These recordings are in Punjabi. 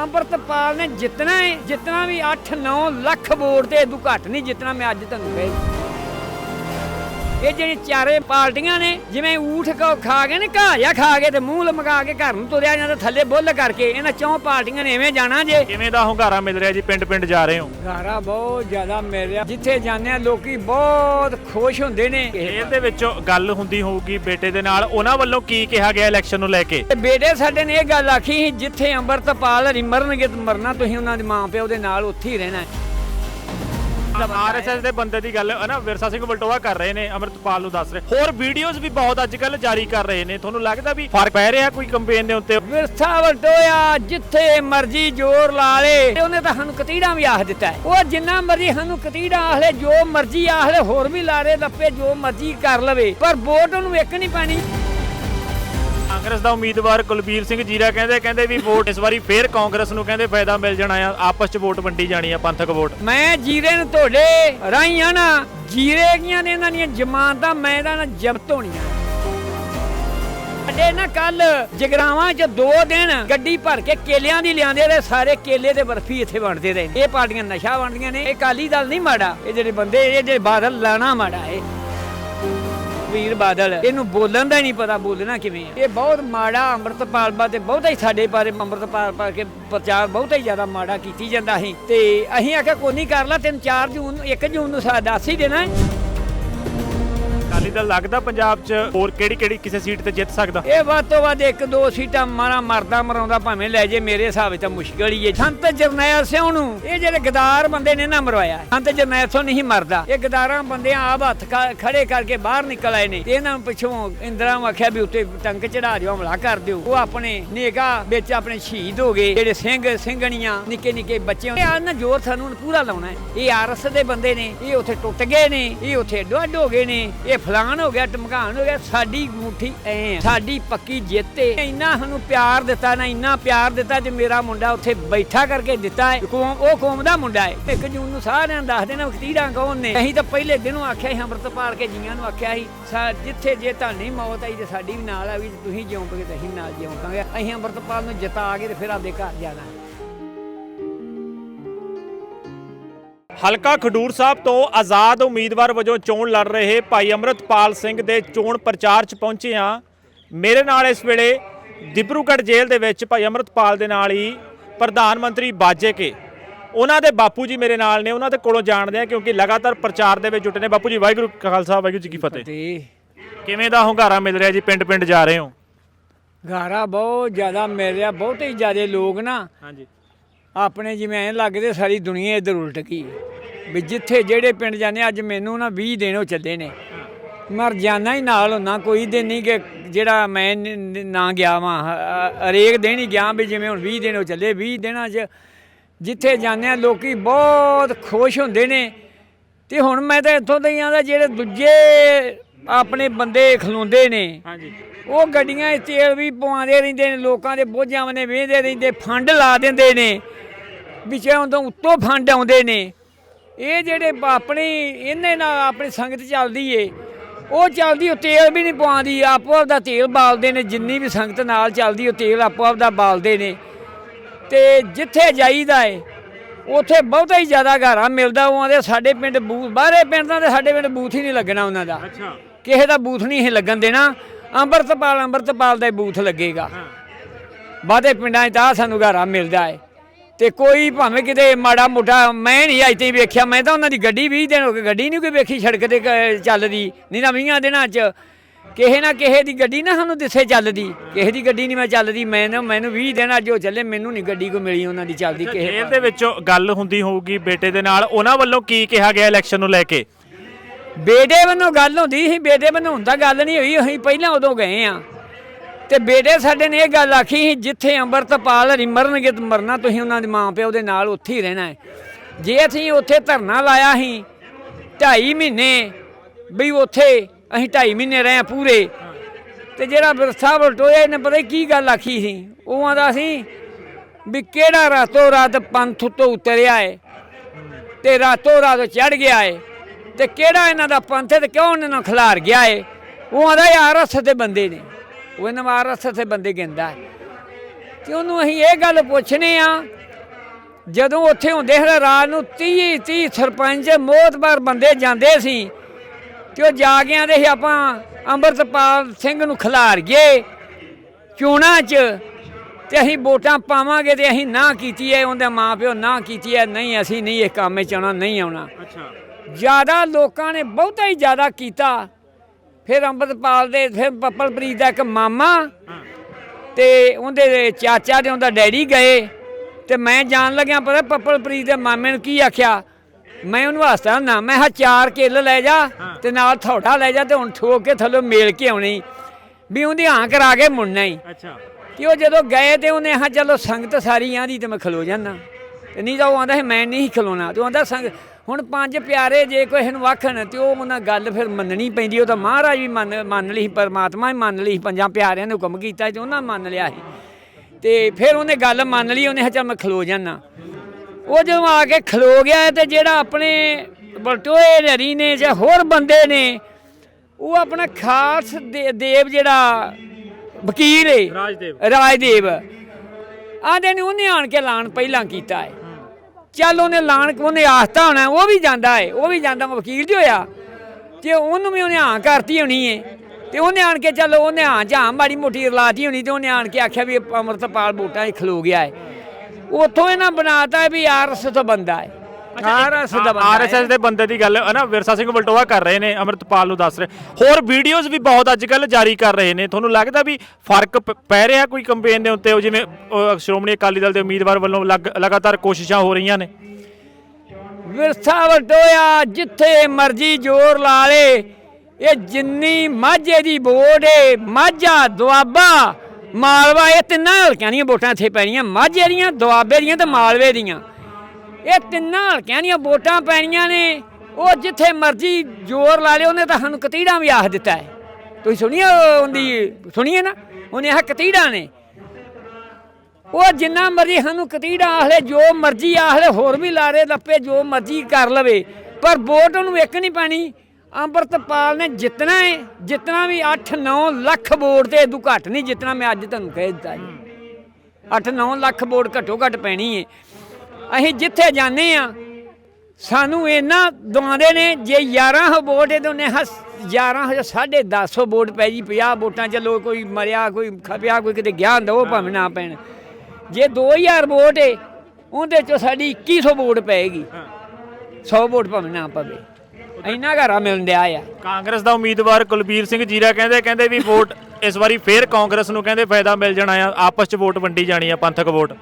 ਅੰਮ੍ਰਿਤਪਾਲ ਨੇ ਜਿੱਤਣਾ ਹੈ, ਜਿੱਤਣਾ ਵੀ 8-9 ਲੱਖ ਵੋਟ ਤੇ ਇਦੋਂ ਘੱਟ ਨਹੀਂ ਜਿੱਤਣਾ, ਮੈਂ ਅੱਜ ਤੁਹਾਨੂੰ ਕਹਿ ਇਹ ਜਿਹੜੀ ਚਾਰੇ ਪਾਰਟੀਆਂ ਨੇ ਜਿਵੇਂ ਊਠ ਕੋ ਖਾ ਗਏ ਨੇ ਘਾਹ ਜਿਹਾ ਖਾ ਕੇ ਤੇ ਮੂੰਹ ਲਮਕਾ ਕੇ ਘਰ ਨੂੰ ਤੁਰਿਆ ਜਾਂਦਾ ਥੱਲੇ ਬੁੱਲ ਕਰਕੇ ਇਹਨਾਂ ਚੌਂ ਪਾਰਟੀਆਂ ਨੇ ਐਵੇਂ ਜਾਣਾ ਜੇ। ਕਿਵੇਂ ਦਾ ਹੁੰਗਾਰਾ ਮਿਲ ਰਿਹਾ ਜੀ? ਪਿੰਡ ਪਿੰਡ ਜਾ ਰਹੇ ਹੋ? ਗਾਰਾ ਬਹੁਤ ਜ਼ਿਆਦਾ ਮਿਲ ਰਿਹਾ। ਜਿੱਥੇ ਜਾਂਦੇ ਆ ਲੋਕੀ ਬਹੁਤ ਖੁਸ਼ ਹੁੰਦੇ ਨੇ। ਜੇਲ੍ਹ ਦੇ ਵਿੱਚੋਂ ਗੱਲ ਹੁੰਦੀ ਹੋਊਗੀ ਬੇਟੇ ਦੇ ਨਾਲ। ਉਹਨਾਂ ਵੱਲੋਂ ਕੀ ਕਿਹਾ ਗਿਆ ਇਲੈਕਸ਼ਨ ਨੂੰ ਲੈ ਕੇ? ਤੇ ਬੇਟੇ ਸਾਡੇ ਨੇ ਇਹ ਗੱਲ ਆਖੀ ਸੀ ਜਿੱਥੇ ਅੰਮ੍ਰਿਤਪਾਲ ਹਰੀ ਮਰਨਗੇ ਤੇ ਮਰਨਾ ਤੁਸੀਂ ਉਹਨਾਂ ਦੇ ਮਾਂ ਪਿਓ ਦੇ ਨਾਲ ਉੱਥੇ ਹੀ ਰਹਿਣਾ ਹੈ। ਆਰਐਸਐਸ ਦੇ ਬੰਦੇ ਦੀ ਗੱਲ ਹੈ ਨਾ ਵਿਰਸਾ ਸਿੰਘ ਬਲਟੋਆ ਕਰ ਰਹੇ ਨੇ, ਅਮਰਤਪਾਲ ਨੂੰ ਦੱਸ ਰਹੇ। ਹੋਰ ਵੀਡੀਓਜ਼ ਵੀ ਬਹੁਤ ਅੱਜ ਕੱਲ ਜਾਰੀ ਕਰ ਰਹੇ ਨੇ। ਤੁਹਾਨੂੰ ਲੱਗਦਾ ਵੀ ਫ਼ਰਕ ਪੈ ਰਿਹਾ ਕੋਈ ਕੰਪੇਨ ਦੇ ਉੱਤੇ? ਵਿਰਸਾ ਵਟੋਇਆ ਜਿੱਥੇ ਮਰਜ਼ੀ ਜ਼ੋਰ ਲਾ ਲੇ, ਤੇ ਉਹਨੇ ਤਾਂ ਸਾਨੂੰ ਕਤੀੜਾ ਵੀ ਆਖ ਦਿੱਤਾ ਉਹ ਜਿੰਨਾ ਮਰਜ਼ੀ ਸਾਨੂੰ ਕਤੀੜਾ ਆਖਲੇ ਜੋ ਮਰਜ਼ੀ ਆਖਲੇ ਹੋਰ ਵੀ ਲਾਰੇ ਲੱਪੇ ਜੋ ਮਰਜ਼ੀ ਕਰ ਲਵੇ, ਪਰ ਵੋਟ ਉਹਨੂੰ ਇੱਕ ਨਹੀਂ ਪਾਣੀ। ਕਾਂਗਰਸ ਦਾ ਉਮੀਦਵਾਰ ਕੁਲਬੀਰ ਸਿੰਘ ਜੀਰਾ ਕਹਿੰਦੇ ਕਹਿੰਦੇ ਵੀ ਵੋਟ ਇਸ ਵਾਰੀ ਫੇਰ ਕਾਂਗਰਸ ਨੂੰ ਕਹਿੰਦੇ ਫਾਇਦਾ ਮਿਲ ਜਾਣਾ ਆ, ਆਪਸ ਚ ਵੋਟ ਵੰਡੀ ਜਾਣੀ ਆ, ਪੰਥਕ ਵੋਟ। ਮੈਂ ਜੀਰੇ ਨੂੰ ਤੁਹਾਡੇ ਰਾਹੀਂ ਆ ਨਾ, ਜੀਰੇ ਗੀਆਂ ਨੇ ਇਹਨਾਂ ਦੀਆਂ ਜ਼ਮਾਨਤਾਂ ਮੈਂ ਤਾਂ ਨਾ ਜ਼ਬਤ ਹੋਣੀਆਂ। ਸਾਡੇ ਨਾ ਕੱਲ ਜਗਰਾਵਾਂ ਚ ਦੋ ਦਿਨ ਗੱਡੀ ਭਰ ਕੇ ਕੇਲਿਆਂ ਦੀ ਲਿਆਂਦੇ ਰਹੇ, ਸਾਰੇ ਕੇਲੇ ਤੇ ਬਰਫੀ ਇੱਥੇ ਵੰਡਦੇ ਰਹੇ। ਇਹ ਪਾਰਟੀਆਂ ਨਸ਼ਾ ਵੰਡਦੀਆਂ ਨੇ, ਇਹ ਕਾਲੀ ਦਲ ਨਹੀਂ ਮਾੜਾ, ਇਹ ਜਿਹੜੇ ਬੰਦੇ, ਇਹ ਜਿਹੜੇ ਬਾਦਲ ਲਾਣਾ ਮਾੜਾ, ਇਹ। ਵੀਰ ਬਾਦਲ, ਇਹਨੂੰ ਬੋਲਣ ਦਾ ਹੀ ਨਹੀਂ ਪਤਾ, ਬੋਲਣਾ ਕਿਵੇਂ ਹੈ ਇਹ ਬਹੁਤ ਮਾੜਾ ਅੰਮ੍ਰਿਤਪਾਲ ਬਾਰੇ ਬਹੁਤਾ ਹੀ ਸਾਡੇ ਬਾਰੇ ਅੰਮ੍ਰਿਤਪਾਲ ਪਾ ਕੇ ਪ੍ਰਚਾਰ ਬਹੁਤਾ ਹੀ ਜ਼ਿਆਦਾ ਮਾੜਾ ਕੀਤੀ ਜਾਂਦਾ ਸੀ। ਤੇ ਅਸੀਂ ਆਖਿਆ, ਕੋਈ ਨਹੀਂ ਕਰ ਲਾ, ਤੈਨੂੰ ਚਾਰ ਜੂਨ ਨੂੰ 1 ਜੂਨ ਨੂੰ ਸਾ ਦੱਸ ਹੀ ਦੇਣਾ ਹੈ। ਅਕਾਲੀ ਦਲ ਲੱਗਦਾ ਪੰਜਾਬ ਚ? ਹੋਰ ਕਿਹੜੀ ਕਿਹੜੀ ਕਿਸੇ ਸੀਟ ਤੇ ਜਿੱਤ ਸਕਦਾ? ਇਹ ਵੱਧ ਤੋਂ ਵੱਧ ਇੱਕ ਦੋ ਸੀਟਾਂ ਮਾਰਾ, ਮਰਦਾ ਮਰਾਉਂਦਾ ਭਾਵੇਂ ਲੈ ਜੇ, ਮੇਰੇ ਹਿਸਾਬ ਵਿੱਚ ਤਾਂ ਮੁਸ਼ਕਲ ਹੀ ਹੈ। ਸੰਤ ਜਰਨੈਲ ਸਿੰਘ ਨੂੰ ਇਹ ਜਿਹੜੇ ਗਦਾਰ ਬੰਦੇ ਨੇ ਨਾ ਮਰਵਾਇਆ। ਸੰਤ ਜਰਨੈਲ ਸਿੰਘ ਨਹੀਂ ਮਰਦਾ। ਇਹ ਗਦਾਰਾਂ ਬੰਦੇ ਆਪ ਹੱਥ ਖੜੇ ਕਰਕੇ ਬਾਹਰ ਨਿਕਲ ਆਏ ਨੇ। ਤੇ ਇਹਨਾਂ ਨੂੰ ਪਿੱਛੋਂ ਇੰਦਰਾ ਨੂੰ ਆਖਿਆ ਵੀ ਉੱਤੇ ਟੰਕ ਚੜਾ ਦਿਓ, ਹਮਲਾ ਕਰ ਦਿਓ। ਉਹ ਆਪਣੇ ਨੇਗਾ ਵਿੱਚ ਆਪਣੇ ਸ਼ਹੀਦ ਹੋ ਗਏ। ਜਿਹੜੇ ਸਿੰਘ, ਸਿੰਘਣੀਆਂ, ਨਿੱਕੇ ਨਿੱਕੇ ਬੱਚੇ ਇਹ ਆ ਜੋਰ ਸਾਨੂੰ ਪੂਰਾ ਲਾਉਣਾ ਹੈ। ਇਹ ਆਰਐਸ ਦੇ ਬੰਦੇ ਨੇ, ਇਹ ਉੱਥੇ ਟੁੱਟ ਗਏ ਨੇ, ਇਹ ਉੱਥੇ ਡੁੱਡ ਹੋ ਗਏ ਨੇ। ਇਹ ਫਲਾਨ ਹੋ ਗਿਆ ਟਮਕਾਨ ਹੋ ਗਿਆ, ਸਾਡੀ ਮੁੱਠੀ ਐ ਸਾਡੀ ਪੱਕੀ ਜਿੱਤ। ਇੰਨਾ ਸਾਨੂੰ ਪਿਆਰ ਦਿੱਤਾ, ਨਾ ਇੰਨਾ ਪਿਆਰ ਦਿੱਤਾ ਜੇ ਮੇਰਾ ਮੁੰਡਾ ਉੱਥੇ ਬੈਠਾ ਕਰਕੇ ਦਿੱਤਾ ਹੈ। ਕੌਮ ਉਹ ਕੌਮ ਦਾ ਮੁੰਡਾ ਹੈ। ਇੱਕ ਜੂਨ ਨੂੰ ਸਾਰਿਆਂ ਨੂੰ ਦੱਸ ਦੇਣਾ ਵਕਤੀਰਾਂ ਕੌਣ ਨੇ ਅਸੀਂ ਤਾਂ ਪਹਿਲੇ ਦਿਨੋਂ ਆਖਿਆ ਸੀ ਅੰਮ੍ਰਿਤਪਾਲ ਕੇ ਜੀਆਂ ਨੂੰ ਆਖਿਆ ਸੀ ਜਿੱਥੇ ਜੇ ਤੁਹਾਡੀ ਮੌਤ ਆਈ ਤੇ ਸਾਡੀ ਵੀ ਨਾਲ ਆਵੀ ਤੇ ਤੁਸੀਂ ਜਿਉਂਗੇ ਤੇ ਅਸੀਂ ਵੀ ਨਾਲ ਜਿਉਂਦਾਂਗੇ ਅਸੀਂ ਅੰਮ੍ਰਿਤਪਾਲ ਨੂੰ ਜਿਤਾ ਕੇ ਤੇ ਫਿਰ ਆਪਦੇ ਘਰ ਜਾਣਾ। ਹਲਕਾ ਖਡੂਰ ਸਾਹਿਬ ਤੋਂ ਆਜ਼ਾਦ ਉਮੀਦਵਾਰ ਵਜੋਂ ਚੋਣ ਲੜ ਰਹੇ ਭਾਈ ਅਮਰਤਪਾਲ ਸਿੰਘ ਦੇ ਚੋਣ ਪ੍ਰਚਾਰ 'ਚ ਪਹੁੰਚੇ ਹਾਂ। ਮੇਰੇ ਨਾਲ ਇਸ ਵੇਲੇ ਦਿਬਰੂਗੜ੍ਹ ਜੇਲ੍ਹ ਦੇ ਵਿੱਚ ਭਾਈ ਅਮਰਤਪਾਲ ਦੇ ਨਾਲ ਹੀ ਪ੍ਰਧਾਨ ਮੰਤਰੀ ਬਾਜੇ ਕੇ। ਉਹਨਾਂ ਦੇ ਬਾਪੂ ਜੀ ਮੇਰੇ ਨਾਲ ਨੇ ਉਹਨਾਂ ਦੇ ਕੋਲੋਂ ਜਾਣਦੇ ਆ ਕਿਉਂਕਿ ਲਗਾਤਾਰ ਪ੍ਰਚਾਰ ਦੇ ਵਿੱਚ ਜੁਟੇ ਨੇ। ਬਾਪੂ ਜੀ ਵਾਹਿਗੁਰੂ ਖਾਲਸਾ ਵਾਹਿਗੁਰੂ ਜੀ ਕੀ ਫਤਿਹ। ਤੇ ਕਿਵੇਂ ਦਾ ਹੁੰਗਾਰਾ ਮਿਲ ਰਿਹਾ ਜੀ? ਪਿੰਡ ਪਿੰਡ ਜਾ ਰਹੇ ਹੋ? ਗਾਰਾ ਬਹੁਤ ਜ਼ਿਆਦਾ ਮਿਲ ਰਿਹਾ ਬਹੁਤੇ ਹੀ ਜ਼ਿਆਦੇ ਲੋਕ ਨਾ ਹਾਂਜੀ। ਆਪਣੇ ਜਿਵੇਂ ਐਂ ਲੱਗਦੇ ਸਾਰੀ ਦੁਨੀਆ ਇੱਧਰ ਉਲਟ ਗਈ ਵੀ ਜਿੱਥੇ ਜਿਹੜੇ ਪਿੰਡ ਜਾਂਦੇ ਅੱਜ ਮੈਨੂੰ ਨਾ 20 ਦਿਨ ਉਹ ਚੱਲੇ ਨੇ। ਮਰ ਜਾਣਾ ਹੀ ਨਾਲ ਹੁੰਨਾ ਕੋਈ ਦਿਨ ਨਹੀਂ ਕਿ ਜਿਹੜਾ ਮੈਂ ਨਾ ਗਿਆ ਵਾਂ। ਹਰੇਕ ਦਿਨ ਹੀ ਗਿਆ ਵੀ ਜਿਵੇਂ ਹੁਣ 20 ਦਿਨ ਉਹ ਚੱਲੇ 20 ਦਿਨਾਂ 'ਚ ਜਿੱਥੇ ਜਾਂਦੇ ਆ, ਲੋਕੀ ਬਹੁਤ ਖੁਸ਼ ਹੁੰਦੇ ਨੇ। ਤੇ ਹੁਣ ਮੈਂ ਤਾਂ ਇੱਥੋਂ ਦੇ ਆਂ ਦਾ ਜਿਹੜੇ ਦੂਜੇ ਆਪਣੇ ਬੰਦੇ ਖਲੋਂਦੇ ਨੇ। ਹਾਂਜੀ। ਉਹ ਗੱਡੀਆਂ 'ਚ ਤੇਲ ਵੀ ਪਵਾਉਂਦੇ ਰਹਿੰਦੇ ਨੇ ਲੋਕਾਂ ਦੇ ਬੋਝਾਂ ਵਨੇ ਵੇਂਦੇ ਰਹਿੰਦੇ ਫੰਡ ਲਾ ਦਿੰਦੇ ਨੇ। ਵਿੱਚੋਂ ਤੋਂ ਉੱਤੋਂ ਫੰਡ ਆਉਂਦੇ ਨੇ। ਇਹ ਜਿਹੜੇ ਆਪਣੀ ਇਹਨੇ ਨਾਲ ਆਪਣੀ ਸੰਗਤ ਚੱਲਦੀ ਏ। ਉਹ ਚੱਲਦੀ ਉਹ ਤੇਲ ਵੀ ਨਹੀਂ ਪਵਾਉਂਦੀ ਆਪੋ ਆਪ ਦਾ ਤੇਲ ਬਾਲਦੇ ਨੇ ਜਿੰਨੀ ਵੀ ਸੰਗਤ ਨਾਲ ਚੱਲਦੀ ਉਹ ਤੇਲ ਆਪੋ ਆਪ ਦਾ ਬਾਲਦੇ ਨੇ। ਤੇ ਜਿੱਥੇ ਜਾਈਦਾ ਏ ਉੱਥੇ ਬਹੁਤਾ ਹੀ ਜ਼ਿਆਦਾ ਘਾਰਾ ਮਿਲਦਾ ਉਹਨਾਂ ਦੇ ਸਾਡੇ ਪਿੰਡ ਬੂਥ ਬਾਹਰੇ ਪਿੰਡਾਂ ਦੇ ਸਾਡੇ ਪਿੰਡ ਬੂਥ ਹੀ ਨਹੀਂ ਲੱਗਣਾ ਉਹਨਾਂ ਦਾ। ਅੱਛਾ। ਕਿਸੇ ਦਾ ਬੂਥ ਨਹੀਂ ਇਹ ਲੱਗਣ ਦੇਣਾ ਅੰਮ੍ਰਿਤਪਾਲ ਅੰਮ੍ਰਿਤਪਾਲ ਦਾ ਹੀ ਬੂਥ ਲੱਗੇਗਾ। ਬਾਦੇ ਪਿੰਡਾਂ 'ਚ ਤਾਂ ਸਾਨੂੰ ਘਾਰਾ ਮਿਲਦਾ ਹੈ ਤੇ ਕੋਈ ਭਾਵੇਂ ਕਿਤੇ ਮਾੜਾ ਮੋਟਾ ਮੈਂ ਨਹੀਂ ਅੱਜ ਤਾਈਂ ਵੇਖਿਆ ਮੈਂ ਤਾਂ ਉਹਨਾਂ ਦੀ ਗੱਡੀ 20 ਦਿਨ ਹੋ ਗਏ ਗੱਡੀ ਨਹੀਂ ਕੋਈ ਵੇਖੀ ਸੜਕ ਤੇ ਚੱਲਦੀ ਨਹੀਂ ਤਾਂ 20 ਦਿਨਾਂ 'ਚ। ਕਿਸੇ ਨਾ ਕਿਸੇ ਦੀ ਗੱਡੀ ਨਾ ਸਾਨੂੰ ਦਿਸੇ ਚੱਲਦੀ ਕਿਸੇ ਦੀ ਗੱਡੀ ਨਹੀਂ ਮੈਂ ਚੱਲਦੀ ਮੈਂ ਨਾ ਮੈਨੂੰ 20 ਦਿਨ ਅੱਜ ਹੋ ਚੱਲੇ ਮੈਨੂੰ ਨਹੀਂ ਗੱਡੀ ਕੋ ਮਿਲੀ ਉਹਨਾਂ ਦੀ ਚੱਲਦੀ ਕਿਸੇ ਜੇਲ੍ਹ ਦੇ ਵਿੱਚੋਂ ਗੱਲ ਹੁੰਦੀ ਹੋਊਗੀ ਬੇਟੇ ਦੇ ਨਾਲ ਉਹਨਾਂ ਵੱਲੋਂ ਕੀ ਕਿਹਾ ਗਿਆ ਇਲੈਕਸ਼ਨ ਨੂੰ ਲੈ ਕੇ? ਬੇਟੇ ਵੱਲੋਂ ਗੱਲ ਹੁੰਦੀ ਸੀ, ਬੇਟੇ ਵੱਲੋਂ ਹੁੰਦਾ ਗੱਲ ਨਹੀਂ ਹੋਈ, ਅਸੀਂ ਪਹਿਲਾਂ ਉਦੋਂ ਗਏ ਆ। ਤੇ ਬੇਟੇ ਸਾਡੇ ਨੇ ਇਹ ਗੱਲ ਆਖੀ ਸੀ, ਜਿੱਥੇ ਅੰਮ੍ਰਿਤਪਾਲ ਹਰੀ ਮਰਨਗੇ ਤੇ ਮਰਨਾ, ਤੁਸੀਂ ਉਹਨਾਂ ਦੇ ਮਾਂ ਪਿਓ ਦੇ ਨਾਲ ਉੱਥੇ ਹੀ ਰਹਿਣਾ ਹੈ। ਜੇ ਅਸੀਂ ਉੱਥੇ ਧਰਨਾ ਲਾਇਆ ਸੀ, ਢਾਈ ਮਹੀਨੇ ਵੀ ਉੱਥੇ ਅਸੀਂ ਢਾਈ ਮਹੀਨੇ ਰਹੇ ਆ ਪੂਰੇ। ਤੇ ਜਿਹੜਾ ਬਿਰਸਾ ਬਲਟੋਇਆ ਇਹਨੇ ਪਤਾ ਕੀ ਗੱਲ ਆਖੀ ਸੀ? ਉਹ ਆਂਦਾ ਸੀ ਵੀ ਕਿਹੜਾ ਰਾਤੋਂ ਰਾਤ ਪੰਥ ਤੋਂ ਉਤਰਿਆ ਏ ਤੇ ਰਾਤੋਂ ਰਾਤ ਚੜ ਗਿਆ ਏ। ਤੇ ਕਿਹੜਾ ਇਹਨਾਂ ਦਾ ਪੰਥ ਹੈ ਤੇ ਕਿਉਂ ਇਹਨਾਂ ਨੂੰ ਖਿਲਾਰ ਗਿਆ ਏ? ਉਹ ਆਂਦਾ ਯਾਰ ਅਸ ਦੇ ਬੰਦੇ ਨੇ। ਉਹ ਇਹਨਾਂ ਆਰਐਸ ਦੇ ਬੰਦੇ ਕਹਿੰਦਾ ਤੇ ਉਹਨੂੰ ਅਸੀਂ ਇਹ ਗੱਲ ਪੁੱਛਨੇ ਆ, ਜਦੋਂ ਉੱਥੇ ਹੁੰਦੇ ਹਨ ਰਾਤ ਨੂੰ 30 30 ਸਰਪੰਚ ਮੋਤਬਰ ਬੰਦੇ ਜਾਂਦੇ ਸੀ, ਤੇ ਉਹ ਜਾ ਕੇ ਆਂਦੇ ਸੀ ਆਪਾਂ ਅੰਮ੍ਰਿਤਪਾਲ ਸਿੰਘ ਨੂੰ ਖਿਲਾਰ ਗਏ ਚੋਣਾਂ 'ਚ, ਤੇ ਅਸੀਂ ਵੋਟਾਂ ਪਾਵਾਂਗੇ ਤੇ ਅਸੀਂ ਨਾ ਕੀਤੀ ਹੈ, ਉਹਦੇ ਮਾਪਿਓ ਨਾ ਕੀਤੀ ਹੈ, ਨਹੀਂ ਅਸੀਂ ਨਹੀਂ ਇਹ ਕੰਮ 'ਚ ਆਉਣਾ, ਨਹੀਂ ਆਉਣਾ। ਅੱਛਾ। ਜ਼ਿਆਦਾ ਲੋਕਾਂ ਨੇ ਬਹੁਤਾ ਹੀ ਜ਼ਿਆਦਾ ਕੀਤਾ। ਫਿਰ ਅੰਮ੍ਰਿਤਪਾਲ ਦੇ ਫਿਰ ਪੱਪਲਪ੍ਰੀਤ ਦਾ ਇੱਕ ਮਾਮਾ ਤੇ ਉਹਦੇ ਚਾਚਾ ਤੇ ਉਹਦਾ ਡੈਡੀ ਗਏ ਤੇ ਮੈਂ ਜਾਣ ਲੱਗਿਆ ਪਤਾ ਪੱਪਲਪ੍ਰੀਤ ਦੇ ਮਾਮੇ ਨੂੰ ਕੀ ਆਖਿਆ? ਮੈਂ ਉਹਨੂੰ ਹੱਸਦਾ ਨਾ ਮੈਂ ਹਾਂ ਚਾਰ ਕਿੱਲ ਲੈ ਜਾ ਤੇ ਨਾਲ ਥੋੜਾ ਲੈ ਜਾ ਤੇ ਹੁਣ ਠੋਕ ਕੇ ਥੱਲੋਂ ਮੇਲ ਕੇ ਆਉਣੀ। ਵੀ ਉਹਦੀ ਹਾਂ ਕਰਾ ਕੇ ਮੁੜਨਾ ਹੀ ਅੱਛਾ। ਕਿ ਉਹ ਜਦੋਂ ਗਏ ਤੇ ਉਹਨੇ ਹਾਂ ਚਲੋ ਸੰਗਤ ਸਾਰੀ ਆਂਦੀ ਤੇ ਮੈਂ ਖਲੋ ਜਾਣਾ ਤੇ ਨਹੀਂ ਤਾਂ ਉਹ ਆਂਦਾ ਸੀ ਮੈਂ ਨਹੀਂ ਖਲੋਣਾ। ਤੇ ਉਹ ਆਂਦਾ ਸੰਗ ਹੁਣ ਪੰਜ ਪਿਆਰੇ ਜੇ ਕੋਈ ਇਹਨੂੰ ਆਖਣ ਤੇ ਉਹ ਉਹਨਾਂ ਗੱਲ ਫਿਰ ਮੰਨਣੀ ਪੈਂਦੀ ਉਹ ਤਾਂ ਮਹਾਰਾਜ ਵੀ ਮੰਨ ਮੰਨ ਲਈ ਸੀ ਪਰਮਾਤਮਾ ਵੀ ਮੰਨ ਲਈ ਸੀ ਪੰਜਾਂ ਪਿਆਰਿਆਂ ਨੇ ਹੁਕਮ ਕੀਤਾ ਤੇ ਉਹਨਾਂ ਮੰਨ ਲਿਆ ਸੀ। ਤੇ ਫਿਰ ਉਹਨੇ ਗੱਲ ਮੰਨ ਲਈ ਉਹਨੇ ਹਾਂ ਚੱਲ ਮੈਂ ਖਲੋ ਜਾਣਾ ਉਹ ਜਦੋਂ ਆ ਕੇ ਖਲੋ ਗਿਆ ਤੇ ਜਿਹੜਾ ਆਪਣੇ ਬਲਟੋਏ ਨਰੀ ਨੇ ਜਾਂ ਹੋਰ ਬੰਦੇ ਨੇ ਉਹ ਆਪਣਾ ਖਾਸ ਦੇਵ ਜਿਹੜਾ ਵਕੀਲ ਏ ਰਾਜਦੇਵ। ਰਾਜਦੇਵ। ਆਂਦੇ ਨੇ ਉਹਨੇ ਆਣ ਕੇ ਐਲਾਨ ਪਹਿਲਾਂ ਕੀਤਾ ਹੈ ਚੱਲ ਉਹਨੇ ਲਾਣ, ਉਹਨੇ ਆਸਤਾ ਹੋਣਾ, ਉਹ ਵੀ ਜਾਂਦਾ ਏ, ਉਹ ਵੀ ਜਾਂਦਾ ਵਕੀਲ ਜੀ ਹੋਇਆ। ਤੇ ਉਹਨੂੰ ਵੀ ਉਹਨੇ ਹਾਂ ਕਰਤੀ ਹੋਣੀ ਏ। ਤੇ ਉਹਨੇ ਆਣ ਕੇ ਚੱਲ ਉਹਨੇ ਹਾਂ ਜਾਂ ਮਾੜੀ ਮੋਟੀ ਰਲਾਤੀ ਹੋਣੀ ਤੇ ਉਹਨੇ ਆਣ ਕੇ ਆਖਿਆ ਵੀ ਇਹ ਅੰਮ੍ਰਿਤਪਾਲ ਵੋਟਾਂ 'ਚ ਖਲੋ ਗਿਆ ਹੈ ਉੱਥੋਂ ਇਹਨਾਂ ਬਣਾਤਾ ਵੀ ਆਰਐਸ ਤੋਂ ਬੰਦਾ ਏ। ਆਰਐਸ ਦਾ ਬੰਦਾ। ਆਰਐਸਐਸ ਦੇ ਬੰਦੇ ਦੀ ਗੱਲ ਹੈ ਨਾ ਵਿਰਸਾ ਸਿੰਘ ਬਲਟੋਆ ਕਰ ਰਹੇ ਨੇ ਅਮਰਤਪਾਲ ਨੂੰ ਦੱਸ ਰਹੇ। ਹੋਰ ਵੀਡੀਓਜ਼ ਵੀ ਬਹੁਤ ਅੱਜ ਕੱਲ ਜਾਰੀ ਕਰ ਰਹੇ ਨੇ। ਤੁਹਾਨੂੰ ਲੱਗਦਾ ਵੀ ਫ਼ਰਕ ਪ- ਪੈ ਰਿਹਾ ਕੋਈ ਕੰਪੇਨ ਦੇ ਉੱਤੇ? ਉਹ ਜਿਵੇਂ ਅਹ, ਸ਼੍ਰੋਮਣੀ ਅਕਾਲੀ ਦਲ ਦੇ ਉਮੀਦਵਾਰ ਵੱਲੋਂ ਲਗ- ਲਗਾਤਾਰ ਕੋਸ਼ਿਸ਼ਾਂ ਹੋ ਰਹੀਆਂ ਨੇ। ਵਿਰਸਾ ਵਟੋਇਆ ਜਿੱਥੇ ਮਰਜ਼ੀ ਜ਼ੋਰ ਲਾ ਲੇ ਇਹ ਜਿੰਨੀ ਮਾਝੇ ਦੀ ਵੋਟ ਏ ਮਾਝਾ ਦੁਆਬਾ ਮਾਲਵਾ ਇਹ ਤਿੰਨਾਂ ਹਲਕਿਆਂ ਦੀਆਂ ਵੋਟਾਂ ਇੱਥੇ ਪੈਣੀਆਂ ਮਾਝੇ ਦੀਆਂ ਦੁਆਬੇ ਦੀਆਂ ਤੇ ਮਾਲਵੇ ਦੀਆਂ। ਇਹ ਤਿੰਨਾਂ ਹਲਕਿਆਂ ਦੀਆਂ ਵੋਟਾਂ ਪੈਣੀਆਂ ਨੇ। ਉਹ ਜਿੱਥੇ ਮਰਜ਼ੀ ਜ਼ੋਰ ਲਾ ਲੇ ਉਹਨੇ ਤਾਂ ਸਾਨੂੰ ਕਤੀੜਾਂ ਵੀ ਆਖ ਦਿੱਤਾ ਹੈ। ਤੁਸੀਂ ਸੁਣੀਏ ਉਹਦੀ ਸੁਣੀਏ ਨਾ? ਉਹਨੇ ਆਹ ਕਤੀੜਾਂ ਨੇ। ਉਹ ਜਿੰਨਾ ਮਰਜ਼ੀ ਸਾਨੂੰ ਕਤੀੜਾ ਆਖਲੇ ਜੋ ਮਰਜ਼ੀ ਆਖਲੇ ਹੋਰ ਵੀ ਲਾਰੇ ਲੱਪੇ, ਜੋ ਮਰਜ਼ੀ ਕਰ ਲਵੇ। ਪਰ ਵੋਟ ਉਹਨੂੰ ਇੱਕ ਨਹੀਂ ਪਾਣੀ। ਅੰਮ੍ਰਿਤਪਾਲ ਨੇ ਜਿੱਤਣਾ ਹੈ। ਜਿੱਤਣਾ ਵੀ 8-9 ਲੱਖ ਵੋਟ ਤੇ ਇਦੋਂ ਘੱਟ ਨਹੀਂ ਜਿੱਤਣਾ। ਮੈਂ ਅੱਜ ਤੁਹਾਨੂੰ ਕਹਿ ਦਿੱਤਾ ਜੀ। 8-9 ਲੱਖ ਵੋਟ ਘੱਟੋ ਘੱਟ ਪੈਣੀ ਹੈ। ਅਸੀਂ ਜਿੱਥੇ ਜਾਂਦੇ ਆ ਸਾਨੂੰ ਇਹਨਾਂ ਦਵਾਉਂਦੇ ਨੇ, ਜੇ 11 ਵੋਟ ਇਹ ਉਹਨੇ ਹਸ 11 ਸਾਢੇ 10 ਵੋਟ ਪੈ ਜੀ 50 ਵੋਟਾਂ ਚੱਲੋ ਕੋਈ ਮਰਿਆ, ਕੋਈ ਖਪਿਆ, ਕੋਈ ਕਿਤੇ ਗਿਆ ਹੁੰਦਾ, ਉਹ ਭਾਵੇਂ ਨਾ ਪੈਣ। ਜੇ 2000 ਵੋਟ ਏ, ਉਹਦੇ ਚੋਂ ਸਾਡੀ 2100 ਵੋਟ ਪਏਗੀ। 100 ਵੋਟ ਭਾਵੇਂ ਨਾ ਪਵੇ। ਇੰਨਾ ਘਾਰਾ ਮਿਲਣ ਦਿਆ ਆ। ਕਾਂਗਰਸ ਦਾ ਉਮੀਦਵਾਰ ਕੁਲਬੀਰ ਸਿੰਘ ਜੀਰਾ ਕਹਿੰਦੇ ਕਹਿੰਦੇ ਵੀ ਵੋਟ ਇਸ ਵਾਰੀ ਫੇਰ ਕਾਂਗਰਸ ਨੂੰ ਕਹਿੰਦੇ ਫਾਇਦਾ ਮਿਲ ਜਾਣਾ ਆ, ਆਪਸ 'ਚ ਵੋਟ ਵੰਡੀ ਜਾਣੀ ਆ, ਪੰਥਕ ਵੋਟ।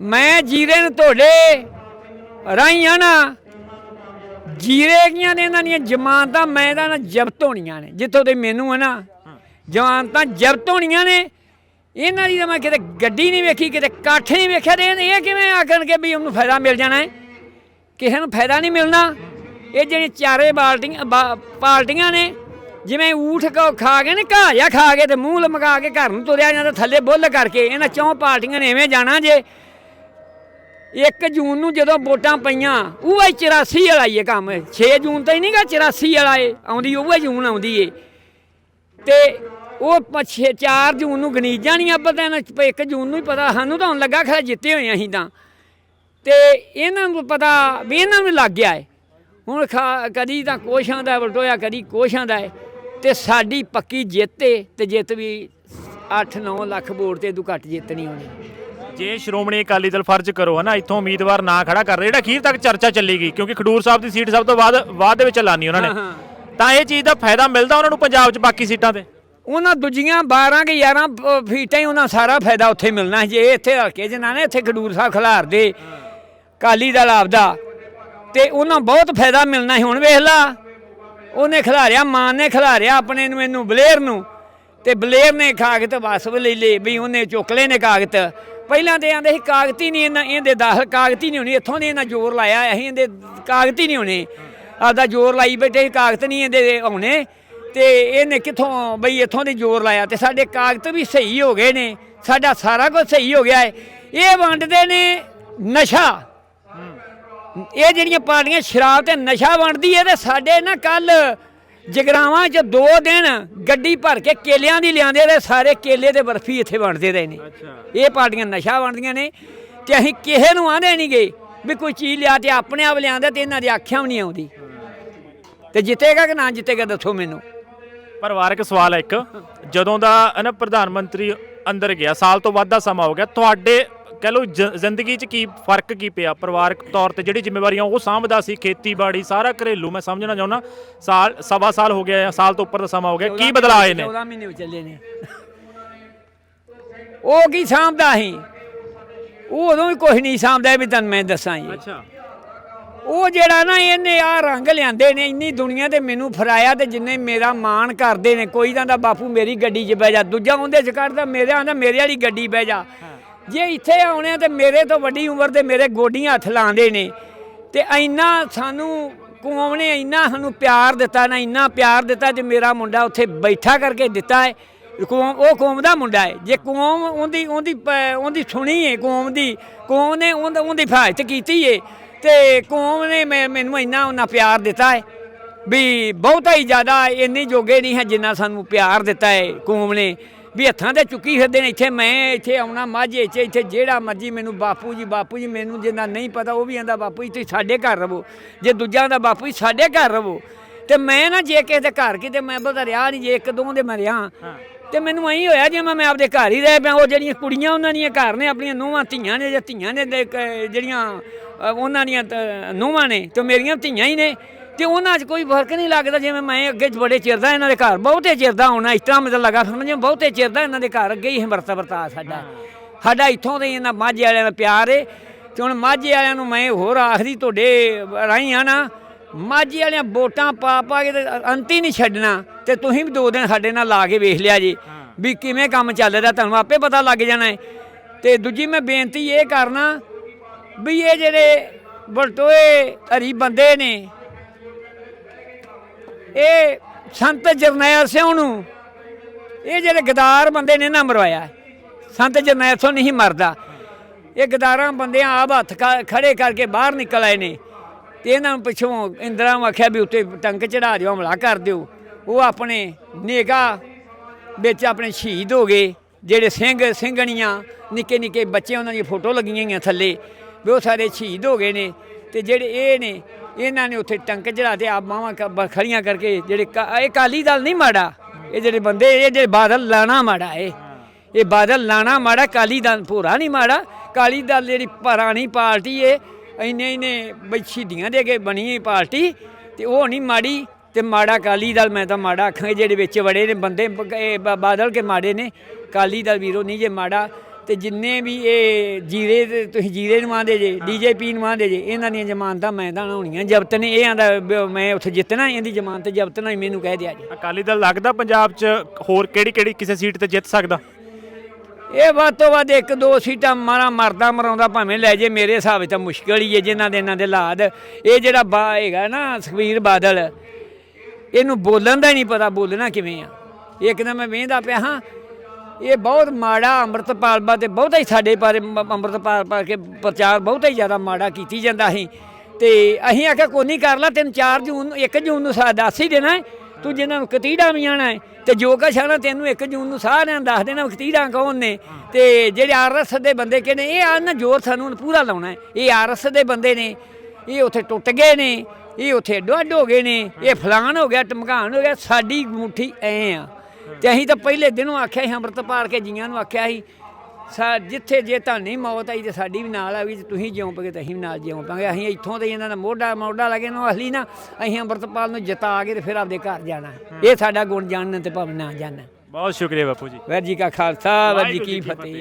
ਮੈਂ ਜੀਰੇ ਨੂੰ ਤੁਹਾਡੇ ਰਾਹੀਂ ਆ ਨਾ ਜੀਰੇ ਦੀਆਂ ਨੇ ਇਹਨਾਂ ਦੀਆਂ, ਜ਼ਮਾਨਤਾਂ ਮੈਂ ਤਾਂ ਨਾ ਜ਼ਬਤ ਹੋਣੀਆਂ ਨੇ। ਜਿੱਥੋਂ ਤੇ ਮੈਨੂੰ ਹੈ ਨਾ, ਜ਼ਮਾਨਤਾਂ ਜ਼ਬਤ ਹੋਣੀਆਂ ਨੇ। ਇਹਨਾਂ ਦੀ ਤਾਂ ਮੈਂ ਕਿਤੇ ਗੱਡੀ ਨਹੀਂ ਵੇਖੀ, ਕਿਤੇ ਕਾਠ ਨਹੀਂ ਵੇਖਿਆ ਤੇ ਇਹ ਇਹ ਕਿਵੇਂ ਆਖਣਗੇ ਵੀ ਉਹਨੂੰ ਫਾਇਦਾ ਮਿਲ ਜਾਣਾ ਹੈ? ਕਿਸੇ ਨੂੰ ਫਾਇਦਾ ਨਹੀਂ ਮਿਲਣਾ। ਇਹ ਜਿਹੜੀ ਚਾਰੇ ਬਾਲਟੀਆਂ, ਬਾ- ਪਾਰਟੀਆਂ ਨੇ, ਜਿਵੇਂ ਊਠ ਕੋ ਖਾ ਕੇ ਨੇ, ਘਾਹ ਜਿਹਾ ਖਾ ਕੇ ਤੇ ਮੂੰਹ ਲਮਕਾ ਕੇ ਘਰ ਨੂੰ ਤੁਰਿਆ ਜਾਂਦਾ, ਥੱਲੇ ਬੁੱਲ ਕਰਕੇ ਇਹਨਾਂ ਚੌਂ ਪਾਰਟੀਆਂ ਨੇ ਐਵੇਂ ਜਾਣਾ ਜੇ। 1 ਜੂਨ ਨੂੰ ਜਦੋਂ ਵੋਟਾਂ ਪਈਆਂ, ਉਹ ਹੀ 84 ਵਾਲਾ ਹੀ ਇਹ ਕੰਮ 6 ਜੂਨ ਤਾਂ ਹੀ ਨਹੀਂਗਾ 84 ਵਾਲਾ ਏ ਆਉਂਦੀ, ਉਹ ਜੂਨ ਆਉਂਦੀ ਏ। ਤੇ ਉਹ 4 ਜੂਨ ਨੂੰ ਗਣੀਤ ਜਾਣੀ ਅੱਬਲ ਤਾਂ 1 ਜੂਨ ਨੂੰ ਹੀ ਪਤਾ, ਸਾਨੂੰ ਤਾਂ ਹੁਣ ਲੱਗਾ ਖਰਾ ਜਿੱਤੇ ਹੋਏ ਅਸੀਂ ਤਾਂ। ਤੇ ਇਹਨਾਂ ਨੂੰ ਪਤਾ ਵੀ ਇਹਨਾਂ ਨੂੰ ਲੱਗ ਗਿਆ ਏ। ਹੁਣ ਖਾ- ਕਦੀ ਤਾਂ ਕੋਸ਼ਾਂ ਦਾ ਵਲਟੋਇਆ ਕਦੀ ਕੋਸ਼ਾਂ ਦਾ ਏ। ਤੇ ਸਾਡੀ ਪੱਕੀ ਜਿੱਤ ਏ, ਤੇ ਜਿੱਤ ਵੀ 8-9 ਲੱਖ ਵੋਟ ਤੇ ਤੂੰ ਘੱਟ ਜਿੱਤ ਨਹੀਂ ਹੋਣੀ। ਜੇ ਸ਼੍ਰੋਮਣੀ ਅਕਾਲੀ ਦਲ ਫਰਜ਼ ਕਰੋ ਹਨਾ ਇੱਥੋਂ ਉਮੀਦਵਾਰ ਨਾ ਖੜਾ ਕਰ ਰਿਹਾ ਜਿਹੜਾ ਅਖੀਰ ਤੱਕ ਚਰਚਾ ਚੱਲੇਗੀ ਕਿਉਂਕਿ ਖਡੂਰ ਸਾਹਿਬ ਦੀ ਸੀਟ ਸਭ ਤੋਂ ਬਾਅਦ ਬਾਅਦ ਦੇ ਵਿੱਚ ਐਲਾਨੀ ਉਹਨਾਂ ਨੇ। ਤਾਂ ਇਹ ਚੀਜ਼ ਦਾ ਫਾਇਦਾ ਮਿਲਦਾ ਉਹਨਾਂ ਨੂੰ ਪੰਜਾਬ 'ਚ ਬਾਕੀ ਸੀਟਾਂ ਤੇ? ਉਹਨਾਂ ਦੂਜੀਆਂ 12 ਕਿ 11 ਪ- ਫੀਟਾਂ ਹੀ ਉਹਨਾਂ ਸਾਰਾ ਫਾਇਦਾ ਉੱਥੇ ਮਿਲਣਾ। ਜੇ ਇੱਥੇ ਹਲਕੇ ਚ ਨਾ ਇੱਥੇ ਖਡੂਰ ਸਾਹਿਬ ਖਿਲਾਰ ਦੇ ਕਾਲੀ ਦਲ ਆਪਦਾ। ਤੇ ਉਹਨਾਂ ਬਹੁਤ ਫਾਇਦਾ ਮਿਲਣਾ ਸੀ। ਹੁਣ ਵੇਖ ਲਾ ਉਹਨੇ ਖਿਲਾਰਿਆ ਮਾਨ ਨੇ ਖਿਲਾਰਿਆ ਆਪਣੇ ਨੂੰ ਇਹਨੂੰ ਬਲੇਰ ਨੂੰ। ਤੇ ਬਲੇਰ ਨੇ ਕਾਗਜ਼ ਬਸ ਲੈ ਲਏ ਵੀ ਉਹਨੇ ਚੁੱਕ ਲਏ ਨੇ ਕਾਗਜ਼ ਪਹਿਲਾਂ ਤੇ ਆਂਦੇ ਸੀ ਕਾਗਜ਼ ਹੀ ਨਹੀਂ ਇਹਨਾਂ ਇਹਦੇ ਦਾਖਲ ਕਾਗਜ਼ ਹੀ ਨਹੀਂ ਹੋਣੀ ਇੱਥੋਂ ਦੇ ਇਹਨਾਂ ਜ਼ੋਰ ਲਾਇਆ ਅਸੀਂ ਇਹਦੇ ਕਾਗਜ਼ ਹੀ ਨਹੀਂ ਹੋਣੇ। ਆਦਾ ਜ਼ੋਰ ਲਾਈ ਬੈਠੇ ਸੀ, ਕਾਗਜ਼ ਨਹੀਂ ਇਹਦੇ ਆਉਣੇ ਤੇ ਇਹਨੇ ਕਿੱਥੋਂ ਬਈ ਇੱਥੋਂ ਦੇ ਜ਼ੋਰ ਲਾਇਆ ਤੇ ਸਾਡੇ ਕਾਗਜ਼ ਵੀ ਸਹੀ ਹੋ ਗਏ ਨੇ ਸਾਡਾ ਸਾਰਾ ਕੁਝ ਸਹੀ ਹੋ ਗਿਆ ਹੈ। ਇਹ ਵੰਡਦੇ ਨੇ ਨਸ਼ਾ। ਇਹ ਜਿਹੜੀਆਂ ਪਾਰਟੀਆਂ ਸ਼ਰਾਬ ਤੇ ਨਸ਼ਾ ਵੰਡਦੀ ਹੈ ਤੇ ਸਾਡੇ ਨਾ ਕੱਲ ਜਗਰਾਵਾਂ 'ਚ ਦੋ ਦਿਨ ਗੱਡੀ ਭਰ ਕੇ ਕੇਲਿਆਂ ਦੀ ਲਿਆਂਦੇ ਤੇ ਸਾਰੇ ਕੇਲੇ ਤੇ ਬਰਫੀ ਇੱਥੇ ਵੰਡਦੇ ਰਹੇ ਨੇ। ਇਹ ਪਾਰਟੀਆਂ ਨਸ਼ਾ ਵੰਡਦੀਆਂ ਨੇ ਤੇ ਅਸੀਂ ਕਿਸੇ ਨੂੰ ਆਂਦੇ ਨਹੀਂ ਗਏ ਵੀ ਕੋਈ ਚੀਜ਼ ਲਿਆ ਤੇ ਆਪਣੇ ਆਪ ਲਿਆਂਦਾ ਤੇ ਇਹਨਾਂ ਦੀ ਆਖਿਆ ਵੀ ਨਹੀਂ ਆਉਂਦੀ। ਤੇ ਜਿੱਤੇਗਾ ਕਿ ਨਾ ਜਿੱਤੇਗਾ ਦੱਸੋ ਮੈਨੂੰ। ਪਰਿਵਾਰਕ ਸਵਾਲ ਹੈ ਇੱਕ। ਜਦੋਂ ਦਾ ਨਾ ਪ੍ਰਧਾਨ ਮੰਤਰੀ ਅੰਦਰ ਗਿਆ ਸਾਲ ਤੋਂ ਵੱਧ ਦਾ ਸਮਾਂ ਹੋ ਗਿਆ। ਤੁਹਾਡੇ ਕਹ ਲਓ ਜ- ਜ਼ਿੰਦਗੀ 'ਚ ਕੀ ਫ਼ਰਕ ਕੀ ਪਿਆ? ਪਰਿਵਾਰਕ ਤੌਰ ਤੇ ਜਿਹੜੀ ਜ਼ਿੰਮੇਵਾਰੀਆਂ ਉਹ ਸਾਂਭਦਾ ਸੀ ਖੇਤੀਬਾੜੀ ਸਾਰਾ ਘਰੇਲੂ ਮੈਂ ਸਮਝਣਾ ਚਾਹੁੰਦਾ ਸਾਲ ਸਵਾ ਸਾਲ ਹੋ ਗਿਆ ਜਾਂ ਸਾਲ ਤੋਂ ਉੱਪਰ ਦਾ ਸਮਾਂ ਹੋ ਗਿਆ। ਕੀ ਬਦਲਾਅ ਆਏ ਨੇ? 14 ਮਹੀਨੇ ਚੱਲੇ ਨੇ। ਉਹ ਕੀ ਸਾਂਭਦਾ ਸੀ? ਉਹ ਉਦੋਂ ਵੀ ਕੁਝ ਨਹੀਂ ਸਾਂਭਦਾ ਵੀ ਤੁਹਾਨੂੰ ਮੈਂ ਦੱਸਾਂ ਜੀ। ਅੱਛਾ। ਉਹ ਜਿਹੜਾ ਨਾ ਇਹਨੇ ਆ ਰੰਗ ਲਿਆਂਦੇ ਨੇ, ਇੰਨੀ ਦੁਨੀਆ ਤੇ ਮੈਨੂੰ ਫਰਾਇਆ ਤੇ ਜਿੰਨੇ ਮੇਰਾ ਮਾਣ ਕਰਦੇ ਨੇ, ਕੋਈ ਤਾਂ ਕਹਿੰਦਾ ਬਾਪੂ, ਮੇਰੀ ਗੱਡੀ 'ਚ ਬਹਿ ਜਾ। ਦੂਜਾ ਉਹਦੇ 'ਚ ਕਰਦਾ ਮੇਰੇ ਆਂਦਾ, ਮੇਰੇ ਵਾਲੀ ਗੱਡੀ ਬਹਿ ਜਾ। ਜੇ ਇੱਥੇ ਆਉਣੇ ਆ ਤੇ ਮੇਰੇ ਤੋਂ ਵੱਡੀ ਉਮਰ ਦੇ ਮੇਰੇ ਗੋਡੀਆਂ ਹੱਥ ਲਾਉਂਦੇ ਨੇ। ਤੇ ਇੰਨਾ ਸਾਨੂੰ ਕੌਮ ਨੇ ਇੰਨਾ ਸਾਨੂੰ ਪਿਆਰ ਦਿੱਤਾ ਨਾ, ਇੰਨਾ ਪਿਆਰ ਦਿੱਤਾ ਜੇ ਮੇਰਾ ਮੁੰਡਾ ਉੱਥੇ ਬੈਠਾ ਕਰਕੇ ਦਿੱਤਾ ਹੈ। ਕੌਮ, ਉਹ ਕੌਮ ਦਾ ਮੁੰਡਾ ਹੈ। ਜੇ ਕੌਮ ਉਹਦੀ ਉਹਦੀ ਉਹਦੀ ਸੁਣੀ ਹੈ ਕੌਮ ਦੀ, ਕੌਮ ਨੇ ਉਹਦੀ ਹਿਫਾਜ਼ਤ ਕੀਤੀ ਹੈ ਤੇ ਕੌਮ ਨੇ ਮੈਂ- ਮੈਨੂੰ ਇੰਨਾ ਉਹਨਾਂ ਪਿਆਰ ਦਿੱਤਾ ਹੈ ਵੀ ਬਹੁਤਾ ਹੀ ਜ਼ਿਆਦਾ ਇੰਨੇ ਜੋਗੇ ਨਹੀਂ ਹੈ ਜਿੰਨਾ ਸਾਨੂੰ ਪਿਆਰ ਦਿੱਤਾ ਹੈ ਕੌਮ ਨੇ। ਵੀ ਹੱਥਾਂ ਤੇ ਚੁੱਕੀ ਫਿਰਦੇ ਨੇ, ਇੱਥੇ ਮੈਂ ਇੱਥੇ ਆਉਣਾ, ਮਾਝੇ ਇੱਥੇ ਇੱਥੇ ਜਿਹੜਾ ਮਰਜ਼ੀ ਮੈਨੂੰ ਬਾਪੂ ਜੀ ਬਾਪੂ ਜੀ ਮੈਨੂੰ ਜਿੰਨਾ ਨਹੀਂ ਪਤਾ, ਉਹ ਵੀ ਆਂਦਾ, ਬਾਪੂ ਜੀ, ਤੁਸੀਂ ਸਾਡੇ ਘਰ ਰਵੋ। ਜੇ ਦੂਜਾ ਦਾ ਬਾਪੂ ਜੀ ਸਾਡੇ ਘਰ ਰਵੋ, ਤੇ ਮੈਂ ਨਾ ਜੇ ਕਿਸੇ ਦੇ ਘਰ ਕਿਤੇ, ਮੈਂ ਬਦਾ ਰਿਹਾ ਨਹੀਂ, ਜੇ ਇੱਕ ਦੋ ਦੇ ਮੈਂ ਰਿਹਾ। ਤੇ ਮੈਨੂੰ ਐਂ ਹੋਇਆ ਜਿਵੇਂ ਮੈਂ ਆਪਦੇ ਘਰ ਹੀ ਰਹਿ ਪਿਆ ਉਹ ਜਿਹੜੀਆਂ ਕੁੜੀਆਂ ਉਹਨਾਂ ਦੀਆਂ ਘਰ ਨੇ ਆਪਣੀਆਂ ਨੂੰਹਾਂ ਧੀਆਂ ਨੇ ਜਾਂ ਧੀਆਂ ਨੇ ਜਿਹੜੀਆਂ ਉਹਨਾਂ ਦੀਆਂ ਨੂੰਹਾਂ ਨੇ ਤੇ ਮੇਰੀਆਂ ਧੀਆਂ ਹੀ ਨੇ ਤੇ ਉਹਨਾਂ 'ਚ ਕੋਈ ਫ਼ਰਕ ਨਹੀਂ ਲੱਗਦਾ ਜਿਵੇਂ ਮੈਂ ਅੱਗੇ ਬੜੇ ਚਿਰ ਦਾ ਇਹਨਾਂ ਦੇ ਘਰ ਬਹੁਤੇ ਚਿਰ ਦਾ ਹੋਣਾ ਇਸ ਤਰ੍ਹਾਂ ਮਤਲਬ ਲੱਗਾ ਸਮਝੋ ਬਹੁਤੇ ਚਿਰ ਦਾ ਇਹਨਾਂ ਦੇ ਘਰ ਅੱਗੇ ਹੀ ਵਰਤਾ ਵਰਤਾ ਸਾਡਾ। ਸਾਡਾ ਇੱਥੋਂ ਦੇ ਇਹਨਾਂ ਮਾਝੇ ਵਾਲਿਆਂ ਦਾ ਪਿਆਰ ਏ ਤੇ ਹੁਣ ਮਾਝੇ ਵਾਲਿਆਂ ਨੂੰ ਮੈਂ ਹੋਰ ਆਖਰੀ ਤੁਹਾਡੇ ਰਾਹੀਂ ਆ ਨਾ ਮਾਝੇ ਵਾਲਿਆਂ ਵੋਟਾਂ ਪਾ ਪਾ ਕੇ ਤੇ ਅੰਤ ਹੀ ਨਹੀਂ ਛੱਡਣਾ ਤੇ ਤੁਸੀਂ ਵੀ ਦੋ ਦਿਨ ਸਾਡੇ ਨਾਲ ਲਾ ਕੇ ਵੇਖ ਲਿਆ ਜੀ ਵੀ ਕਿਵੇਂ ਕੰਮ ਚੱਲ ਰਿਹਾ ਤੁਹਾਨੂੰ ਆਪੇ ਪਤਾ ਲੱਗ ਜਾਣਾ ਹੈ। ਤੇ ਦੂਜੀ ਮੈਂ ਬੇਨਤੀ ਇਹ ਕਰਨਾ ਵੀ ਇਹ ਜਿਹੜੇ ਬਲਟੋਏ ਹਰੀ ਬੰਦੇ ਨੇ ਇਹ ਸੰਤ ਜਰਨੈਲ ਸਿੰਘ ਨੂੰ ਇਹ ਜਿਹੜੇ ਗਦਾਰ ਬੰਦੇ ਨੇ ਨਾ ਮਰਵਾਇਆ। ਸੰਤ ਜਰਨੈਲ ਸਿੰਘ ਨਹੀਂ ਮਰਦਾ। ਇਹ ਗਦਾਰਾਂ ਬੰਦਿਆਂ ਆਪ ਹੱਥ ਖੜੇ ਕਰਕੇ ਬਾਹਰ ਨਿਕਲ ਆਏ ਨੇ। ਤੇ ਇਹਨਾਂ ਨੂੰ ਪਿੱਛੋਂ ਇੰਦਰਾ ਨੂੰ ਆਖਿਆ ਵੀ ਉੱਤੇ ਟੰਕ ਚੜਾ ਦਿਓ, ਹਮਲਾ ਕਰ ਦਿਓ। ਉਹ ਆਪਣੇ ਨੇਗਾ ਵਿੱਚ ਆਪਣੇ ਸ਼ਹੀਦ ਹੋ ਗਏ, ਜਿਹੜੇ ਸਿੰਘ, ਸਿੰਘਣੀਆਂ, ਨਿੱਕੇ ਨਿੱਕੇ ਬੱਚੇ ਉਹਨਾਂ ਦੀਆਂ ਫੋਟੋ ਲੱਗੀਆਂ ਹੋਈਆਂ ਥੱਲੇ, ਵੀ ਉਹ ਸਾਰੇ ਸ਼ਹੀਦ ਹੋ ਗਏ ਨੇ। ਤੇ ਜਿਹੜੇ ਇਹ ਨੇ, ਇਹਨਾਂ ਨੇ ਉੱਥੇ ਟੰਕ ਚੜਾ ਤੇ ਆਪ ਮਾਵਾਂ ਖੜੀਆਂ ਕਰਕੇ ਜਿਹੜੇ ਕਾ- ਇਹ ਕਾਲੀ ਦਲ ਨਹੀਂ ਮਾੜਾ, ਇਹ ਜਿਹੜੇ ਬੰਦੇ, ਇਹ ਜਿਹੜੇ ਬਾਦਲ ਲਾਣਾ ਮਾੜਾ ਇਹ। ਇਹ ਬਾਦਲ ਲਾਣਾ ਮਾੜਾ ਕਾਲੀ ਦਲ ਭੋਰਾ ਨਹੀਂ ਮਾੜਾ ਕਾਲੀ ਦਲ ਜਿਹੜੀ ਪੁਰਾਣੀ ਪਾਰਟੀ ਏ ਇੰਨੇ ਇੰਨੇ ਬਈ ਸ਼ਹੀਦੀਆਂ ਦੇ ਕੇ ਬਣੀ ਪਾਰਟੀ ਤੇ ਉਹ ਨਹੀਂ ਮਾੜੀ ਤੇ ਮਾੜਾ ਕਾਲੀ ਦਲ ਮੈਂ ਤਾਂ ਮਾੜਾ ਆਖਾਂਗੇ ਜਿਹੜੇ ਵਿੱਚ ਵੜੇ ਨੇ ਬੰਦੇ ਬਾਦਲ ਕੇ ਮਾੜੇ ਨੇ ਕਾਲੀ ਦਲ ਵੀਰੋ ਨਹੀਂ ਜੇ ਮਾੜਾ ਤੇ ਜਿੰਨੇ ਵੀ ਇਹ ਜੀਰੇ ਦੇ ਤੁਸੀਂ ਜੀਰੇ ਨੂੰ ਆਂਦੇ ਜੇ ਡੀਜੇਪੀ ਨੂੰ ਆਂਦੇ ਜੇ ਇਹਨਾਂ ਦੀਆਂ ਜ਼ਮਾਨਤਾਂ ਮੈਂ ਤਾਂ ਹੋਣੀਆਂ ਜ਼ਬਤ ਨੇ ਇਹ ਆਂਦਾ ਮੈਂ ਉੱਥੇ ਜਿੱਤਣਾ ਇਹਦੀ ਜ਼ਮਾਨਤ ਜ਼ਬਤ ਨਾ ਮੈਨੂੰ ਕਹਿ ਦਿਆ ਜੀ। ਅਕਾਲੀ ਦਲ ਲੱਗਦਾ ਪੰਜਾਬ 'ਚ ਹੋਰ ਕਿਹੜੀ ਕਿਹੜੀ ਕਿਸੇ ਸੀਟ ਤੇ ਜਿੱਤ ਸਕਦਾ? ਇਹ ਵੱਧ ਤੋਂ ਵੱਧ ਇੱਕ ਦੋ ਸੀਟਾਂ ਮਾਰਾ, ਮਰਦਾ ਮਰਾਉਂਦਾ ਭਾਵੇਂ ਲੈ ਜੇ, ਮੇਰੇ ਹਿਸਾਬ 'ਚ ਤਾਂ ਮੁਸ਼ਕਲ ਹੀ ਹੈ ਜਿਨ੍ਹਾਂ ਦੇ ਇਹਨਾਂ ਦੇ ਲਾਦ। ਇਹ ਜਿਹੜਾ ਬਾ ਹੈਗਾ ਨਾ, ਸੁਖਬੀਰ ਬਾਦਲ, ਇਹਨੂੰ ਬੋਲਣ ਦਾ ਹੀ ਨਹੀਂ ਪਤਾ, ਬੋਲਣਾ ਕਿਵੇਂ ਆ। ਇੱਕ ਤਾਂ ਮੈਂ ਵੇਂਦਾ ਪਿਆ ਹਾਂ, ਇਹ ਬਹੁਤ ਮਾੜਾ ਅੰਮ੍ਰਿਤਪਾਲ ਬਾ ਤੇ ਬਹੁਤਾ ਹੀ ਸਾਡੇ ਬਾਰੇ ਅੰਮ੍ਰਿਤਪਾਲ ਪਾ ਕੇ ਪ੍ਰਚਾਰ ਬਹੁਤਾ ਹੀ ਜ਼ਿਆਦਾ ਮਾੜਾ ਕੀਤੀ ਜਾਂਦਾ ਸੀ। ਤੇ ਅਸੀਂ ਆਖਿਆ, ਕੋਈ ਨਹੀਂ ਕਰ ਲਾ, ਤੈਨੂੰ 4 ਜੂਨ ਨੂੰ 1 ਜੂਨ ਨੂੰ ਸਾਡਾ ਦੱਸ ਹੀ ਦੇਣਾ ਹੈ। ਤੂੰ ਜਿਨ੍ਹਾਂ ਨੂੰ ਕਤੀੜਾ ਵੀ ਆਣਾ ਹੈ, ਤੇ ਜੋ ਕੁਛ ਆਣਾ ਤੈਨੂੰ 1 ਜੂਨ ਨੂੰ ਸਾਰਿਆਂ ਨੂੰ ਦੱਸ ਦੇਣਾ ਵੀ ਕਤੀੜਾ ਕੌਣ ਨੇ। ਤੇ ਜਿਹੜੇ ਆਰਐਸ ਦੇ ਬੰਦੇ ਕਹਿੰਦੇ ਇਹ ਆ ਨਾ ਜ਼ੋਰ ਸਾਨੂੰ ਪੂਰਾ ਲਾਉਣਾ ਹੈ। ਇਹ ਆਰਐਸ ਦੇ ਬੰਦੇ ਨੇ, ਇਹ ਉੱਥੇ ਟੁੱਟ ਗਏ ਨੇ, ਇਹ ਉੱਥੇ ਅੱਡੋ ਹੋ ਗਏ ਨੇ, ਇਹ ਫਲਾਨ ਹੋ ਗਿਆ ਟਮਕਾਨ ਹੋ ਗਿਆ, ਸਾਡੀ ਮੁੱਠੀ ਐ ਆ। ਤੇ ਅਸੀਂ ਤਾਂ ਪਹਿਲੇ ਦਿਨੋਂ ਆਖਿਆ ਸੀ ਅੰਮ੍ਰਿਤਪਾਲ ਕੇ ਜੀਆਂ ਨੂੰ ਆਖਿਆ ਸੀ ਸਾ ਜਿੱਥੇ ਜੇ ਤੁਹਾਨੂੰ ਮੌਤ ਆਈ ਤੇ ਸਾਡੀ ਵੀ ਨਾਲ ਆਵੀ ਤੇ ਤੁਸੀਂ ਜਿਉਂ ਪਗੇ ਤੇ ਅਸੀਂ ਵੀ ਨਾਲ ਜਿਉਂ ਪਾਂਗੇ। ਅਸੀਂ ਇੱਥੋਂ ਤੇ ਇਹਨਾਂ ਦਾ ਮੋਢਾ ਮੋਢਾ ਲੱਗੇ ਨੂੰ ਅਸਲੀ ਨਾ ਅਸੀਂ ਅੰਮ੍ਰਿਤਪਾਲ ਨੂੰ ਜਿਤਾ ਕੇ ਤੇ ਫਿਰ ਆਪਦੇ ਘਰ ਜਾਣਾ। ਇਹ ਸਾਡਾ ਗੁਣ ਜਾਣਨ ਤੇ ਭਾਵੇਂ ਨਾ ਜਾਣਨ। ਬਹੁਤ ਸ਼ੁਕਰੀਆ ਬਾਪੂ ਜੀ। ਵਾਹਿਗੁਰੂ ਜੀ ਕਾ ਖਾਲਸਾ ਵਾਹਿਗੁਰੂ ਜੀ ਕੀ ਫਤਿਹ।